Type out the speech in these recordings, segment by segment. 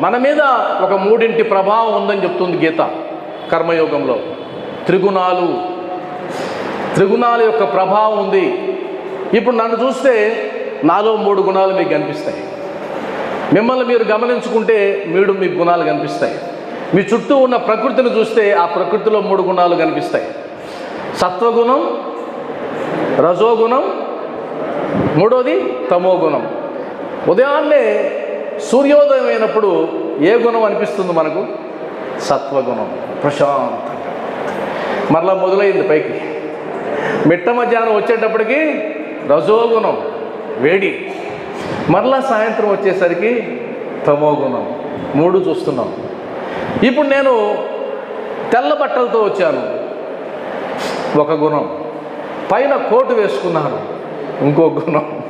మన మీద ఒక మూడింటి ప్రభావం ఉందని చెప్తుంది గీత కర్మయోగంలో. త్రిగుణాలు త్రిగుణాల యొక్క ప్రభావం ఉంది. ఇప్పుడు నన్ను చూస్తే నాలో మూడు గుణాలు మీకు కనిపిస్తాయి. మిమ్మల్ని మీరు గమనించుకుంటే మీడు మీకు గుణాలు కనిపిస్తాయి. మీ చుట్టూ ఉన్న ప్రకృతిని చూస్తే ఆ ప్రకృతిలో మూడు గుణాలు కనిపిస్తాయి. సత్వగుణం రజోగుణం మూడోది తమో గుణం ఉదయాన్నే సూర్యోదయం అయినప్పుడు ఏ గుణం అనిపిస్తుంది మనకు? సత్వగుణం ప్రశాంతంగా. మరలా మొదలైంది పైకి. మిట్ట మధ్యాహ్నం వచ్చేటప్పటికి రజోగుణం వేడి. మరలా సాయంత్రం వచ్చేసరికి తమో గుణం మూడు చూస్తున్నాం. ఇప్పుడు నేను తెల్ల బట్టలతో వచ్చాను. ఒక గుణం. పైన కోటు వేసుకున్నాను. ఇంకో గుణం.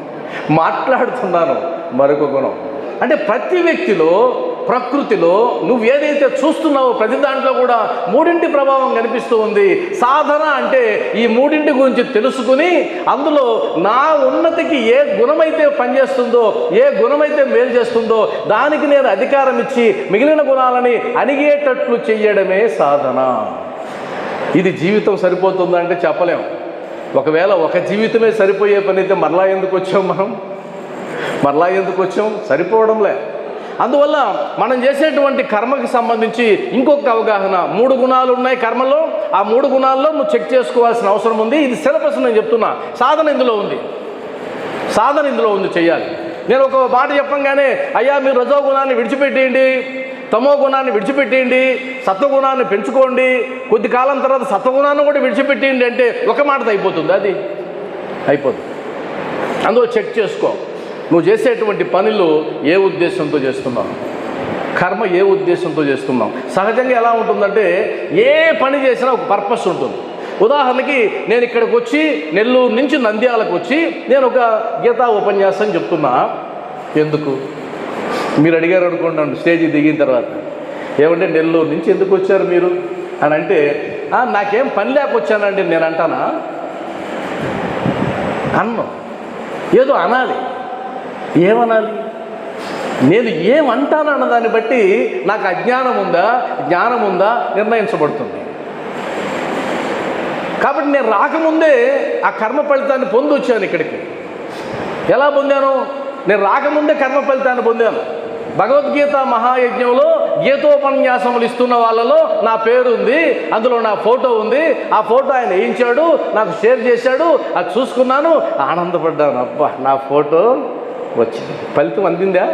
మాట్లాడుతున్నాను. మరొక గుణం. అంటే ప్రతి వ్యక్తిలో ప్రకృతిలో నువ్వు ఏదైతే చూస్తున్నావో ప్రతి దాంట్లో కూడా మూడింటి ప్రభావం కనిపిస్తూ ఉంది. సాధన అంటే ఈ మూడింటి గురించి తెలుసుకుని అందులో నా ఉన్నతికి ఏ గుణమైతే పనిచేస్తుందో ఏ గుణమైతే మేలు చేస్తుందో దానికి నేను అధికారం ఇచ్చి మిగిలిన గుణాలని అణిగేటట్లు చెయ్యడమే సాధన. ఇది జీవితం సరిపోతుందంటే చెప్పలేం. ఒకవేళ ఒక జీవితమే సరిపోయే పని అయితే మరలా ఎందుకు వచ్చాం మనం? మరలా ఎందుకు వచ్చాం? సరిపోవడంలే. అందువల్ల మనం చేసేటువంటి కర్మకి సంబంధించి ఇంకొక అవగాహన. మూడు గుణాలు ఉన్నాయి కర్మలో. ఆ మూడు గుణాల్లో నువ్వు చెక్ చేసుకోవాల్సిన అవసరం ఉంది. ఇది సిలబస్ నేను చెప్తున్నా. సాధన ఇందులో ఉంది. సాధన ఇందులో ఉంది చేయాలి నేను ఒక మాట చెప్పంగానే అయ్యా మీరు రజో గుణాన్ని విడిచిపెట్టేయండి తమో గుణాన్ని విడిచిపెట్టేయండి సత్వగుణాన్ని పెంచుకోండి కొద్ది కాలం తర్వాత సత్వగుణాన్ని కూడా విడిచిపెట్టేయండి అంటే ఒక మాటతో అయిపోతుంది. అది అయిపోతుంది. అందులో చెక్ చేసుకో. నువ్వు చేసేటువంటి పనులు ఏ ఉద్దేశంతో చేస్తున్నావు? కర్మ ఏ ఉద్దేశంతో చేస్తున్నాం సహజంగా ఎలా ఉంటుందంటే ఏ పని చేసినా ఒక పర్పస్ ఉంటుంది. ఉదాహరణకి నేను ఇక్కడికి వచ్చి నెల్లూరు నుంచి నంద్యాలకు వచ్చి నేను ఒక గీతా ఉపన్యాసం చెప్తున్నా. ఎందుకు? మీరు అడిగారు అనుకోండి స్టేజ్ దిగిన తర్వాత. ఏమంటే నెల్లూరు నుంచి ఎందుకు వచ్చారు మీరు? అని అంటే నాకేం పని లేక వచ్చానండి నేను అంటానా? అన్నం. ఏదో అనాలి. ఏమనాలి? నేను ఏమంటానన్న దాన్ని బట్టి నాకు అజ్ఞానం ఉందా? జ్ఞానం ఉందా? నిర్ణయించబడుతుంది. కాబట్టి నేను రాకముందే ఆ కర్మ ఫలితాన్ని పొంది వచ్చాను ఇక్కడికి. ఎలా పొందాను? నేను రాకముందే కర్మ ఫలితాన్ని పొందాను. భగవద్గీత మహాయజ్ఞంలో గీతోపన్యాసములు ఇస్తున్న వాళ్ళలో నా పేరు ఉంది అందులో నా ఫోటో ఉంది ఆ ఫోటో ఆయన వేయించాడు నాకు షేర్ చేశాడు అది చూసుకున్నాను ఆనందపడ్డాను. అబ్బా నా ఫోటో వచ్చింది. ఫలితం అందిందా?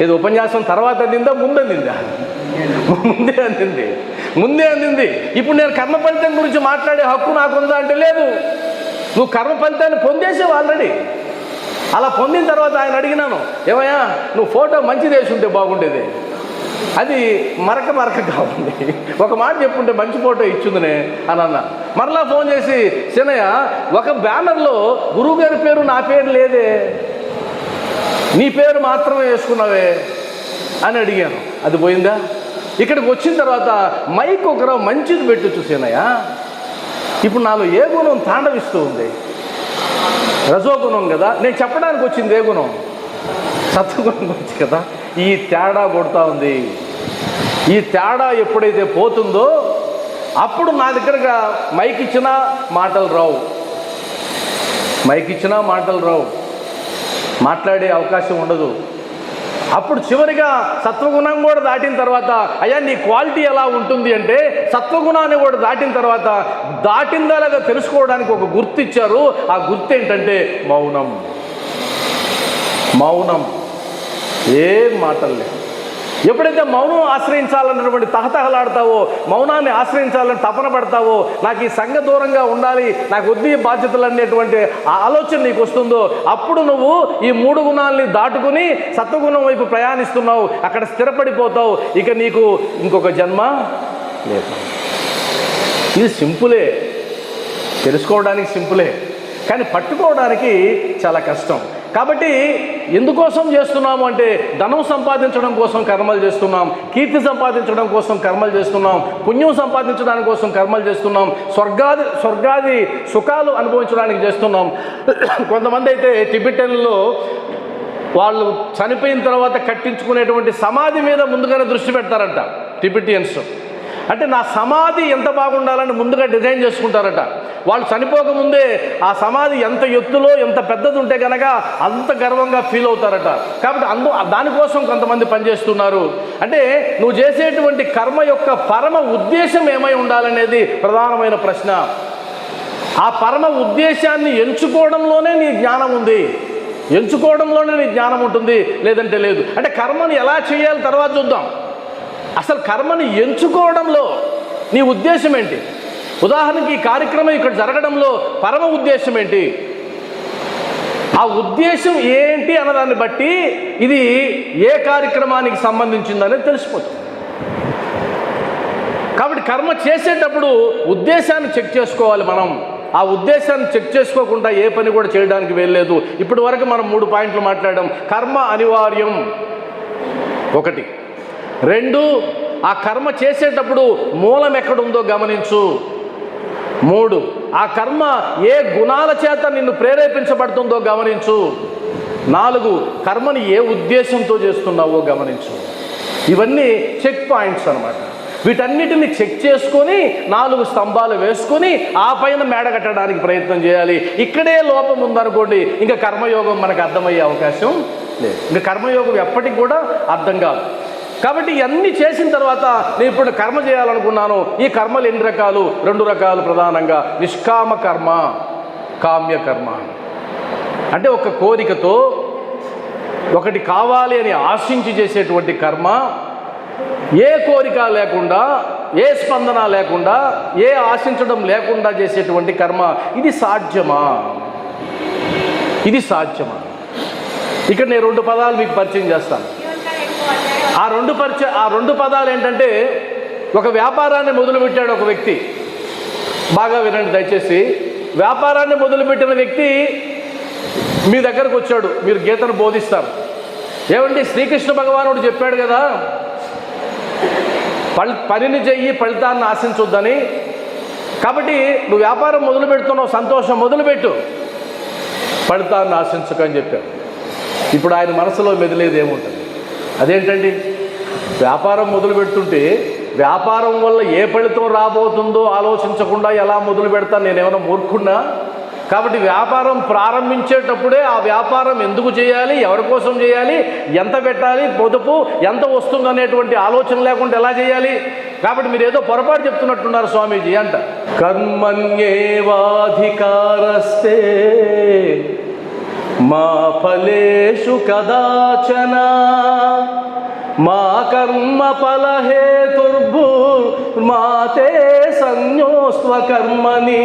ఇది ఉపన్యాసం తర్వాత అందిందా? ముందు అందిందా? ముందే అందింది. ముందే అందింది. ఇప్పుడు నేను కర్మ ఫలితం గురించి మాట్లాడే హక్కు నాకుందా అంటే లేదు. నువ్వు కర్మ ఫలితాన్ని పొందేసావు ఆల్రెడీ. అలా పొందిన తర్వాత ఆయన అడిగినాను ఏమయ్యా నువ్వు ఫోటో మంచిది వేసి ఉంటే బాగుండేది. అది మరక మరక కావాలి ఒక మాట చెప్పుంటే మంచి ఫోటో ఇచ్చిందినే అని అన్న. మరలా ఫోన్ చేసి సినయ్య ఒక బ్యానర్లో గురువు గారి పేరు నా పేరు లేదే. నీ పేరు మాత్రమే వేసుకున్నావే అని అడిగాను. అది పోయిందా? ఇక్కడికి వచ్చిన తర్వాత మైక్ ఒకరు మంచిది పెట్టి చూసేనయ్యా. ఇప్పుడు నాలో ఏ గుణం తాండవిస్తూ ఉంది? రజోగుణం కదా? నేను చెప్పడానికి వచ్చింది ఏ గుణం? సత్వగుణం గురించి కదా? ఈ తేడా కొడుతూ ఉంది. ఈ తేడా ఎప్పుడైతే పోతుందో అప్పుడు నా దగ్గరగా మైక్ ఇచ్చినా మాటలు రావు. మైక్ ఇచ్చినా మాటలు రావు. మాట్లాడే అవకాశం ఉండదు. అప్పుడు చివరిగా సత్వగుణం కూడా దాటిన తర్వాత అయ్యా నీ క్వాలిటీ ఎలా ఉంటుంది అంటే సత్వగుణాన్ని కూడా దాటిన తర్వాత దాటిందా లేదా తెలుసుకోవడానికి ఒక గుర్తు ఇచ్చారు ఆ గుర్తు ఏంటంటే మౌనం. మౌనం. ఏం మాటలు లేవు. ఎప్పుడైతే మౌనం ఆశ్రయించాలన్నటువంటి తహతహలాడతావో మౌనాన్ని ఆశ్రయించాలని తపన పడతావో నాకు ఈ సంఘ దూరంగా ఉండాలి నాకు ఉద్యోగ బాధ్యతలు అనేటువంటి ఆ ఆలోచన నీకు వస్తుందో అప్పుడు నువ్వు ఈ మూడు గుణాలని దాటుకుని సత్వగుణం వైపు ప్రయాణిస్తున్నావు అక్కడ స్థిరపడిపోతావు. ఇక నీకు ఇంకొక జన్మ లేదు. ఇది సింపులే. తెలుసుకోవడానికి సింపులే. కానీ పట్టుకోవడానికి చాలా కష్టం. కాబట్టి ఎందుకోసం చేస్తున్నాము అంటే ధనం సంపాదించడం కోసం కర్మలు చేస్తున్నాం కీర్తి సంపాదించడం కోసం కర్మలు చేస్తున్నాం పుణ్యం సంపాదించడానికి కోసం కర్మలు చేస్తున్నాం స్వర్గాది స్వర్గాది సుఖాలు అనుభవించడానికి చేస్తున్నాం. కొంతమంది అయితే టిబిటన్లో వాళ్ళు చనిపోయిన తర్వాత కట్టించుకునేటువంటి సమాధి మీద ముందుగానే దృష్టి పెడతారంట టిబిటియన్స్. అంటే నా సమాధి ఎంత బాగుండాలని ముందుగా డిజైన్ చేసుకుంటారట. వాళ్ళు చనిపోకముందే ఆ సమాధి ఎంత ఎత్తులో ఎంత పెద్దది ఉంటే కనుక అంత గర్వంగా ఫీల్ అవుతారట. కాబట్టి అందు దానికోసం కొంతమంది పనిచేస్తున్నారు. అంటే నువ్వు చేసేటువంటి కర్మ యొక్క పరమ ఉద్దేశం ఏమై ఉండాలనేది ప్రధానమైన ప్రశ్న. ఆ పరమ ఉద్దేశాన్ని ఎంచుకోవడంలోనే నీ జ్ఞానం ఉంది. ఎంచుకోవడంలోనే నీ జ్ఞానం ఉంటుంది. లేదంటే లేదు. అంటే కర్మని ఎలా చేయాలి తర్వాత చూద్దాం. అసలు కర్మని ఎంచుకోవడంలో నీ ఉద్దేశం ఏంటి? ఉదాహరణకి ఈ కార్యక్రమం ఇక్కడ జరగడంలో పరమ ఉద్దేశం ఏంటి? ఆ ఉద్దేశం ఏంటి అన్నదాన్ని బట్టి ఇది ఏ కార్యక్రమానికి సంబంధించిందనేది తెలిసిపోతుంది. కాబట్టి కర్మ చేసేటప్పుడు ఉద్దేశాన్ని చెక్ చేసుకోవాలి మనం. ఆ ఉద్దేశాన్ని చెక్ చేసుకోకుండా ఏ పని కూడా చేయడానికి వెళ్ళలేదు ఇప్పటి వరకు మనం మూడు పాయింట్లు మాట్లాడాం. కర్మ అనివార్యం ఒకటి. రెండు ఆ కర్మ చేసేటప్పుడు మూలం ఎక్కడుందో గమనించు. మూడు ఆ కర్మ ఏ గుణాల చేత నిన్ను ప్రేరేపించబడుతుందో గమనించు. నాలుగు కర్మని ఏ ఉద్దేశంతో చేస్తున్నావో గమనించు. ఇవన్నీ చెక్ పాయింట్స్ అన్నమాట. వీటన్నిటిని చెక్ చేసుకొని నాలుగు స్తంభాలు వేసుకొని ఆ పైన మేడ కట్టడానికి ప్రయత్నం చేయాలి. ఇక్కడే లోపం ఉందనుకోండి ఇంకా కర్మయోగం మనకు అర్థమయ్యే అవకాశం లేదు. ఇంకా కర్మయోగం ఎప్పటికి కూడా అర్థం కాదు. కాబట్టి ఇవన్నీ చేసిన తర్వాత నేను ఇప్పుడు కర్మ చేయాలనుకున్నాను. ఈ కర్మలు ఎన్ని రకాలు? రెండు రకాలు ప్రధానంగా. నిష్కామ కర్మ కామ్య కర్మ. అంటే ఒక కోరికతో ఒకటి కావాలి అని ఆశించి చేసేటువంటి కర్మ ఏ కోరిక లేకుండా ఏ స్పందన లేకుండా ఏ ఆశించడం లేకుండా చేసేటువంటి కర్మ. ఇది సాధ్యమా? ఇది సాధ్యమా? ఇక్కడ నేను రెండు పదాలు మీకు పరిచయం చేస్తాను. ఆ రెండు పరిచ ఆ రెండు పదాలు ఏంటంటే ఒక వ్యాపారాన్ని మొదలుపెట్టాడు ఒక వ్యక్తి. బాగా వినండి దయచేసి. వ్యాపారాన్ని మొదలుపెట్టిన వ్యక్తి మీ దగ్గరకు వచ్చాడు. మీరు గీతను బోధిస్తారు. ఏమండి శ్రీకృష్ణ భగవానుడు చెప్పాడు కదా ఫలి పనిని చెయ్యి ఫలితాన్ని ఆశించొద్దని. కాబట్టి నువ్వు వ్యాపారం మొదలు పెడుతున్నావు సంతోషం మొదలుపెట్టు. ఫలితాన్ని ఆశించకని చెప్పాడు. ఇప్పుడు ఆయన మనసులో మెదిలేదు ఏముంటుంది అదేంటండి? వ్యాపారం మొదలు పెడుతుంటే వ్యాపారం వల్ల ఏ ఫలితం రాబోతుందో ఆలోచించకుండా ఎలా మొదలు పెడతాను నేనేమైనా మూర్ఖున్నా కాబట్టి వ్యాపారం ప్రారంభించేటప్పుడే ఆ వ్యాపారం ఎందుకు చేయాలి ఎవరి కోసం చేయాలి ఎంత పెట్టాలి పొదుపు ఎంత వస్తుంది అనేటువంటి ఆలోచన లేకుండా ఎలా చేయాలి? కాబట్టి మీరు ఏదో పొరపాటు చెప్తున్నట్టున్నారు స్వామీజీ అంట. కర్మణ్యేవాధికారస్తే మా ఫలేషు కదాచన మా కర్మ ఫలహేతుర్భు మాతే సంయోస్వ కర్మని.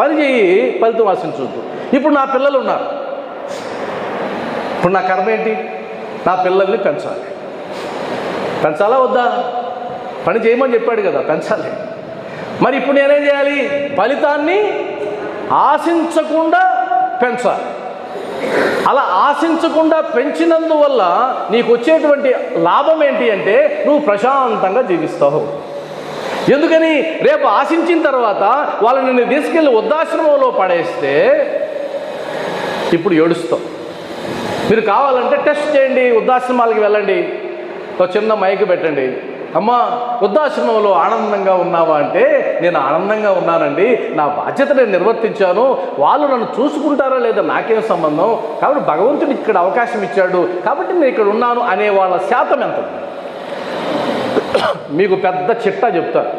పని చేయి ఫలితం ఆశించొద్దు ఇప్పుడు నా పిల్లలు ఉన్నారు. ఇప్పుడు నా కర్మ ఏంటి? నా పిల్లల్ని పెంచాలి. పెంచాలా వద్దా? పని చేయమని చెప్పాడు కదా పెంచాలి. మరి ఇప్పుడు నేనేం చేయాలి? ఫలితాన్ని ఆశించకుండా పెంచాలి. అలా ఆశించకుండా పెంచినందువల్ల నీకు వచ్చేటువంటి లాభం ఏంటి అంటే నువ్వు ప్రశాంతంగా జీవిస్తావు. ఎందుకని? రేపు ఆశించిన తర్వాత వాళ్ళని నిన్ను తీసుకెళ్ళి వృద్ధాశ్రమంలో పడేస్తే ఇప్పుడు ఏడుస్తావు మీరు కావాలంటే టెస్ట్ చేయండి వృద్ధాశ్రమాలకి వెళ్ళండి. ఒక చిన్న మైక్ పెట్టండి. అమ్మా వృద్ధాశ్రమంలో ఆనందంగా ఉన్నావా అంటే నేను ఆనందంగా ఉన్నానండి. నా బాధ్యత నేను నిర్వర్తించాను. వాళ్ళు నన్ను చూసుకుంటారా లేదా నాకేం సంబంధం? కాబట్టి భగవంతుడు ఇక్కడ అవకాశం ఇచ్చాడు. కాబట్టి నేను ఇక్కడ ఉన్నాను అనే వాళ్ళ శాతం ఎంత మీకు పెద్ద చిట్టా చెప్తారు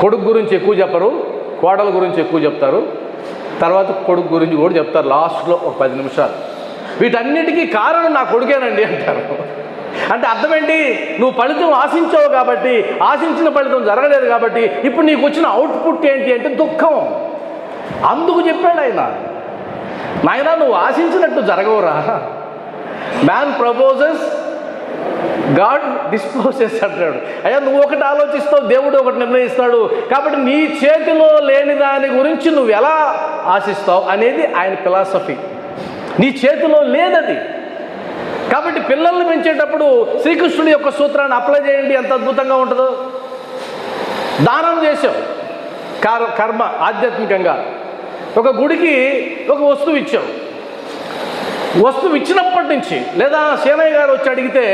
కొడుకు గురించి ఎక్కువ చెప్పరు కోడల గురించి ఎక్కువ చెప్తారు. తర్వాత కొడుకు గురించి కూడా చెప్తారు. లాస్ట్లో ఒక పది నిమిషాలు. వీటన్నిటికీ కారణం నా కొడుకేనండి అంటారు. అంటే అర్థం ఏంటి నువ్వు ఫలితం ఆశించావు కాబట్టి ఆశించిన ఫలితం జరగలేదు కాబట్టి ఇప్పుడు నీకు వచ్చిన అవుట్పుట్ ఏంటి అంటే దుఃఖం. అందుకు చెప్పాడు ఆయన. నాయనా నువ్వు ఆశించినట్టు జరగవురా. మ్యాన్ ప్రపోజెస్ గాడ్ డిస్పోజెస్ అంటాడు. అయ్యా నువ్వు ఒకటి ఆలోచిస్తావు దేవుడు ఒకటి నిర్ణయిస్తాడు. కాబట్టి నీ చేతిలో లేని దాని గురించి నువ్వు ఎలా ఆశిస్తావు అనేది ఆయన ఫిలాసఫీ నీ చేతిలో లేదది. కాబట్టి పిల్లల్ని పెంచేటప్పుడు శ్రీకృష్ణుడి యొక్క సూత్రాన్ని అప్లై చేయండి. ఎంత అద్భుతంగా ఉంటుందో. దానం చేశాం. కర్మ ఆధ్యాత్మికంగా. ఒక గుడికి ఒక వస్తువు ఇచ్చాం. వస్తువు ఇచ్చినప్పటి నుంచి లేదా సేనయ్య గారు వచ్చి అడిగితే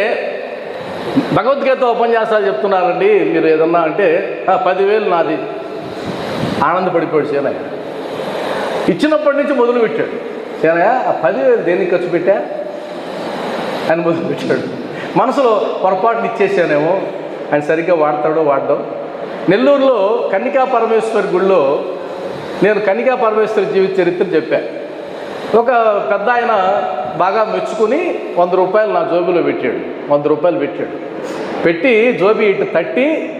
భగవద్గీత ఉపన్యాసాలు చెప్తున్నారండి. మీరు ఏదన్నా అంటే పదివేలు నాది. ఆనందపడిపోయాడు సేనయ్య ఇచ్చినప్పటి నుంచి మొదలు పెట్టాడు సేనయ్య ఆ పదివేలు దేనికి ఖర్చు పెట్టా? అని పెట్టాడు మనసులో పొరపాటుని ఇచ్చేసానేమో ఆయన సరిగ్గా వాడతాడో వాడడం. నెల్లూరులో కన్నికా పరమేశ్వరి గుళ్ళో నేను కన్నికా పరమేశ్వరి జీవిత చరిత్ర చెప్పాను ఒక పెద్ద ఆయన బాగా మెచ్చుకుని వంద రూపాయలు నా జోబీలో పెట్టాడు. వంద రూపాయలు పెట్టాడు. పెట్టి జోబి ఇటు తట్టి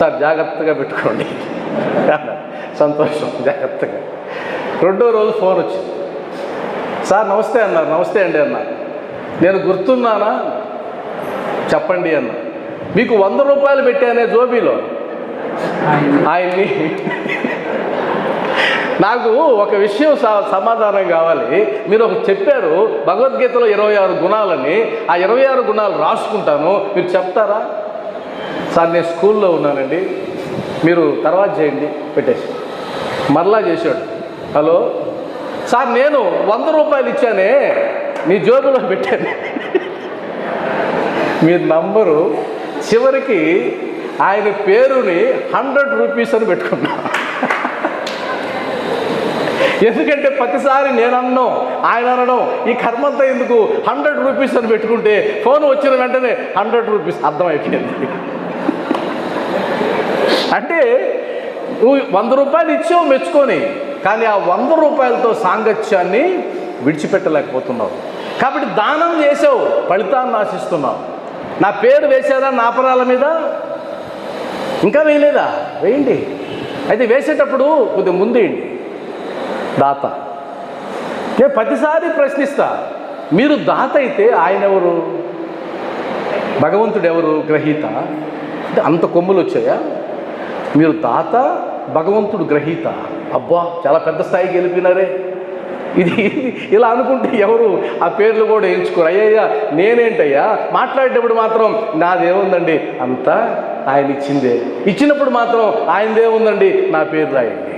సార్ జాగ్రత్తగా పెట్టుకోండి. సంతోషం జాగ్రత్తగా. రెండో రోజు ఫోన్ వచ్చింది. సార్ నమస్తే అన్నారు. నమస్తే అండి అన్నారు. నేను గుర్తున్నానా? చెప్పండి అన్న. మీకు వంద రూపాయలు పెట్టానే జోబీలో? ఆయన్ని. నాకు ఒక విషయం స- సమాధానం కావాలి. మీరు ఒక చెప్పారు భగవద్గీతలో ఇరవై ఆరు గుణాలని ఆ ఇరవై ఆరు గుణాలు రాసుకుంటాను. మీరు చెప్తారా? సార్ నేను స్కూల్లో ఉన్నానండి. మీరు తర్వాత చేయండి పెట్టేసి. మరలా చేశాడు. హలో? సార్ నేను వంద రూపాయలు ఇచ్చానే మీ జోబులో పెట్టాను. మీ నంబరు చివరికి ఆయన పేరుని హండ్రెడ్ రూపీస్ అని పెట్టుకున్నా. ఎందుకంటే ప్రతిసారి నేను అనడం ఆయన అనడం ఈ కర్మంతా ఎందుకు? హండ్రెడ్ రూపీస్ అని పెట్టుకుంటే ఫోన్ వచ్చిన వెంటనే హండ్రెడ్ రూపీస్ అర్థమైపోయింది. అంటే నువ్వు వంద రూపాయలు ఇచ్చావు మెచ్చుకొని కానీ ఆ వంద రూపాయలతో సాంగత్యాన్ని విడిచిపెట్టలేకపోతున్నావు. కాబట్టి దానం చేసావు ఫలితాన్ని ఆశిస్తున్నావు. నా పేరు వేసారా నా అపరాల మీద? ఇంకా వేయలేదా? వేయండి. అయితే వేసేటప్పుడు కొద్దిగా ముందేయండి దాత. నేను ప్రతిసారి ప్రశ్నిస్తా మీరు దాత అయితే ఆయన ఎవరు? భగవంతుడు ఎవరు? గ్రహీత. అంటే అంత కొమ్ములు వచ్చాయా? మీరు దాత భగవంతుడు గ్రహీత. అబ్బా చాలా పెద్ద స్థాయికి వెళ్ళిపోయినారే. ఇది ఇలా అనుకుంటే ఎవరు ఆ పేర్లు కూడా ఎంచుకోరు. అయ్యయ్యా నేనేంటయ్యా? మాట్లాడేటప్పుడు మాత్రం నాదేముందండి అంతా ఆయన ఇచ్చిందే. ఇచ్చినప్పుడు మాత్రం ఆయనదే ఉందండి. నా పేరు రాయండి.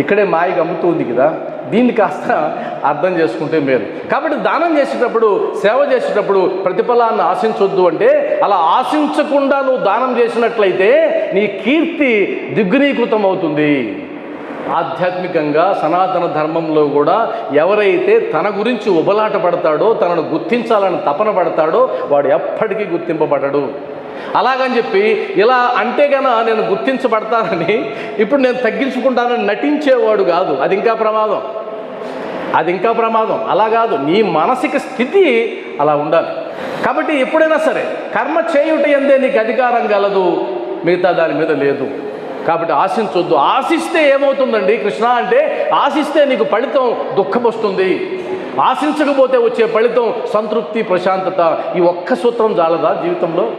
ఇక్కడే మాయ అమ్ముతుంది కదా. దీన్ని కాస్త అర్థం చేసుకుంటే మేలు. కాబట్టి దానం చేసేటప్పుడు సేవ చేసేటప్పుడు ప్రతిఫలాన్ని ఆశించొద్దు అంటే అలా ఆశించకుండా నువ్వు దానం చేసినట్లయితే నీ కీర్తి దిగ్గునీకృతం అవుతుంది ఆధ్యాత్మికంగా సనాతన ధర్మంలో కూడా ఎవరైతే తన గురించి ఉబలాట పడతాడో తనను గుర్తించాలని తపన పడతాడో వాడు ఎప్పటికీ గుర్తింపబడడు. అలాగని చెప్పి ఇలా అంటే గన నేను గుర్తించబడతానని ఇప్పుడు నేను తగ్గించుకుంటానని నటించేవాడు కాదు. అది ఇంకా ప్రమాదం. అది ఇంకా ప్రమాదం. అలా కాదు. నీ మానసిక స్థితి అలా ఉండాలి. కాబట్టి ఎప్పుడైనా సరే కర్మ చేయుట ఎందే నీకు అధికారం గలదు. మిగతా దాని మీద లేదు. కాబట్టి ఆశించొద్దు. ఆశిస్తే ఏమవుతుందండి? కృష్ణ అంటే ఆశిస్తే నీకు ఫలితం దుఃఖం వస్తుంది. ఆశించకపోతే వచ్చే ఫలితం సంతృప్తి ప్రశాంతత. ఈ ఒక్క సూత్రం చాలదా జీవితంలో?